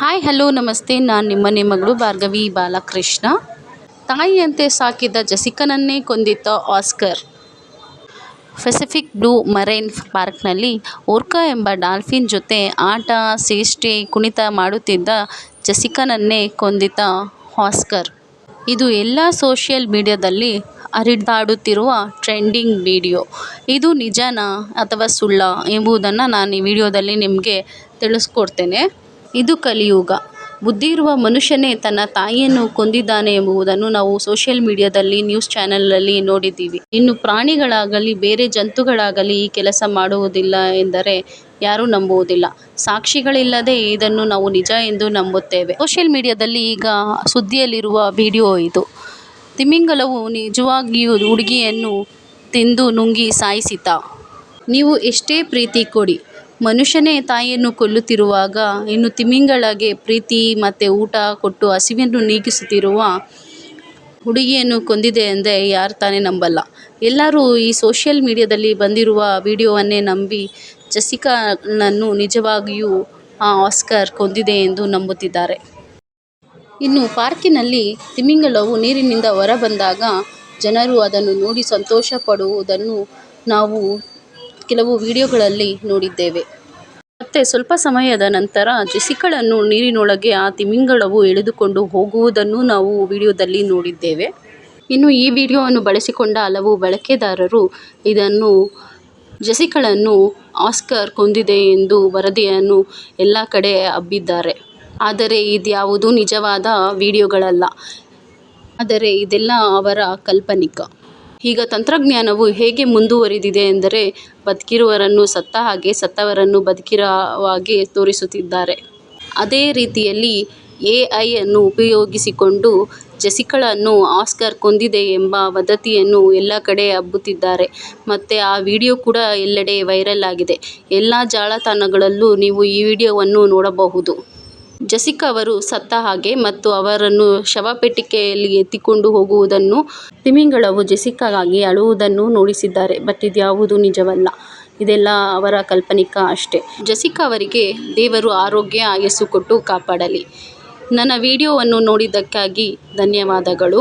Hi hello ನಮಸ್ತೆ. ನಾನು ನಿಮ್ಮನೆ ಮಗಳು ಭಾರ್ಗವಿ ಬಾಲಕೃಷ್ಣ. ತಾಯಿಯಂತೆ ಸಾಕಿದ ಜಸಿಕನನ್ನೇ ಕೊಂದಿದ್ದ ಆಸ್ಕರ್. ಪೆಸಿಫಿಕ್ ಬ್ಲೂ ಮರೈನ್ ಪಾರ್ಕ್ನಲ್ಲಿ ಓರ್ಕಾ ಎಂಬ ಡಾಲ್ಫಿನ್ ಜೊತೆ ಆಟ, ಸೇಷ್ಟಿ, ಕುಣಿತ ಮಾಡುತ್ತಿದ್ದ ಜಸಿಕನನ್ನೇ ಕೊಂದಿತ ಆಸ್ಕರ್. ಇದು ಎಲ್ಲ ಸೋಷಿಯಲ್ ಮೀಡಿಯಾದಲ್ಲಿ ಹರಿದಾಡುತ್ತಿರುವ ಟ್ರೆಂಡಿಂಗ್ ವಿಡಿಯೋ ಇದು ನಿಜನಾ ಅಥವಾ ಸುಳ್ಳ ಎಂಬುದನ್ನು ನಾನು ಈ ವಿಡಿಯೋದಲ್ಲಿ ನಿಮಗೆ ತಿಳಿಸ್ಕೊಡ್ತೇನೆ. ಇದು ಕಲಿಯುಗ. ಬುದ್ಧಿ ಇರುವ ಮನುಷ್ಯನೇ ತನ್ನ ತಾಯಿಯನ್ನು ಕೊಂದಿದ್ದಾನೆ ಎಂಬುದನ್ನು ನಾವು ಸೋಷಿಯಲ್ ಮೀಡಿಯಾದಲ್ಲಿ, ನ್ಯೂಸ್ ಚಾನೆಲ್ನಲ್ಲಿ ನೋಡಿದ್ದೀವಿ. ಇನ್ನು ಪ್ರಾಣಿಗಳಾಗಲಿ, ಬೇರೆ ಜಂತುಗಳಾಗಲಿ ಈ ಕೆಲಸ ಮಾಡುವುದಿಲ್ಲ ಎಂದರೆ ಯಾರೂ ನಂಬುವುದಿಲ್ಲ. ಸಾಕ್ಷಿಗಳಿಲ್ಲದೆ ಇದನ್ನು ನಾವು ನಿಜ ಎಂದು ನಂಬುತ್ತೇವೆ. ಸೋಷಿಯಲ್ ಮೀಡಿಯಾದಲ್ಲಿ ಈಗ ಸುದ್ದಿಯಲ್ಲಿರುವ ವಿಡಿಯೋ ಇದು. ತಿಮಿಂಗಲವು ನಿಜವಾಗಿಯೂ ಹುಡುಗಿಯನ್ನು ತಿಂದು ನುಂಗಿ ಸಾಯಿಸಿತ. ನೀವು ಎಷ್ಟೇ ಪ್ರೀತಿ ಕೊಡಿ ಮನುಷ್ಯನೇ ತಾಯಿಯನ್ನು ಕೊಲ್ಲುತ್ತಿರುವಾಗ, ಇನ್ನು ತಿಮಿಂಗಲಗೆ ಪ್ರೀತಿ ಮತ್ತು ಊಟ ಕೊಟ್ಟು ಹಸಿವನ್ನು ನೀಗಿಸುತ್ತಿರುವ ಹುಡುಗಿಯನ್ನು ಕೊಂದಿದೆ ಎಂದರೆ ಯಾರು ತಾನೇ ನಂಬಲ್ಲ. ಎಲ್ಲರೂ ಈ ಸೋಷಿಯಲ್ ಮೀಡಿಯಾದಲ್ಲಿ ಬಂದಿರುವ ವಿಡಿಯೋವನ್ನೇ ನಂಬಿ ಜೆಸಿಕಾಳನ್ನು ನಿಜವಾಗಿಯೂ ಆ ಆಸ್ಕರ್ ಕೊಂದಿದೆ ಎಂದು ನಂಬುತ್ತಿದ್ದಾರೆ. ಇನ್ನು ಪಾರ್ಕಿನಲ್ಲಿ ತಿಮಿಂಗಲವು ನೀರಿನಿಂದ ಹೊರಬಂದಾಗ ಜನರು ಅದನ್ನು ನೋಡಿ ಸಂತೋಷ ಪಡುವುದನ್ನು ನಾವು ಕೆಲವು ವಿಡಿಯೋಗಳಲ್ಲಿ ನೋಡಿದ್ದೇವೆ. ಮತ್ತೆ ಸ್ವಲ್ಪ ಸಮಯದ ನಂತರ ಜೆಸಿಕಳನ್ನು ನೀರಿನೊಳಗೆ ಆ ತಿಮಿಂಗಳವು ಎಳೆದುಕೊಂಡು ಹೋಗುವುದನ್ನು ನಾವು ವಿಡಿಯೋದಲ್ಲಿ ನೋಡಿದ್ದೇವೆ. ಇನ್ನು ಈ ವಿಡಿಯೋವನ್ನು ಬಳಸಿಕೊಂಡ ಹಲವು ಬಳಕೆದಾರರು ಇದನ್ನು ಜೆಸಿಕಳನ್ನು ಆಸ್ಕರ್ ಕೊಂದಿದೆ ಎಂದು ವರದಿಯನ್ನು ಎಲ್ಲ ಕಡೆ ಹಬ್ಬಿದ್ದಾರೆ. ಆದರೆ ಇದ್ಯಾವುದೂ ನಿಜವಾದ ವಿಡಿಯೋಗಳಲ್ಲ. ಆದರೆ ಇದೆಲ್ಲ ಅವರ ಕಾಲ್ಪನಿಕ. ಈಗ ತಂತ್ರಜ್ಞಾನವು ಹೇಗೆ ಮುಂದುವರಿದಿದೆ ಎಂದರೆ ಬದುಕಿರುವವರನ್ನು ಸತ್ತ ಹಾಗೆ ಸತ್ತವರನ್ನು ಬದುಕಿರೋ ಹಾಗೆ ತೋರಿಸುತ್ತಿದ್ದಾರೆ. ಅದೇ ರೀತಿಯಲ್ಲಿ ಎ ಐಯನ್ನು ಉಪಯೋಗಿಸಿಕೊಂಡು ಜೆಸಿಕಳನ್ನು ಆಸ್ಕರ್ ಕೊಂದಿದೆ ಎಂಬ ವದಂತಿಯನ್ನು ಎಲ್ಲ ಕಡೆ ಹಬ್ಬುತ್ತಿದ್ದಾರೆ. ಮತ್ತು ಆ ವಿಡಿಯೋ ಕೂಡ ಎಲ್ಲೆಡೆ ವೈರಲ್ ಆಗಿದೆ. ಎಲ್ಲ ಜಾಲತಾಣಗಳಲ್ಲೂ ನೀವು ಈ ವಿಡಿಯೋವನ್ನು ನೋಡಬಹುದು. ಜೆಸಿಕಾ ಅವರು ಸತ್ತ ಹಾಗೆ ಮತ್ತು ಅವರನ್ನು ಶವಪೆಟ್ಟಿಗೆಯಲ್ಲಿ ಎತ್ತಿಕೊಂಡು ಹೋಗುವುದನ್ನು ತಿಮಿಂಗಳವು ಜೆಸಿಕಾಗಾಗಿ ಅಳುವುದನ್ನು ನೋಡಿಸಿದ್ದಾರೆ, ಬಟ್ ಇದ್ಯಾವುದೂ ನಿಜವಲ್ಲ. ಇದೆಲ್ಲ ಅವರ ಕಾಲ್ಪನಿಕ ಅಷ್ಟೇ. ಜೆಸಿಕಾ ಅವರಿಗೆ ದೇವರು ಆರೋಗ್ಯ ಆಯಸ್ಸು ಕೊಟ್ಟು ಕಾಪಾಡಲಿ. ನನ್ನ ವಿಡಿಯೋವನ್ನು ನೋಡಿದ್ದಕ್ಕಾಗಿ ಧನ್ಯವಾದಗಳು.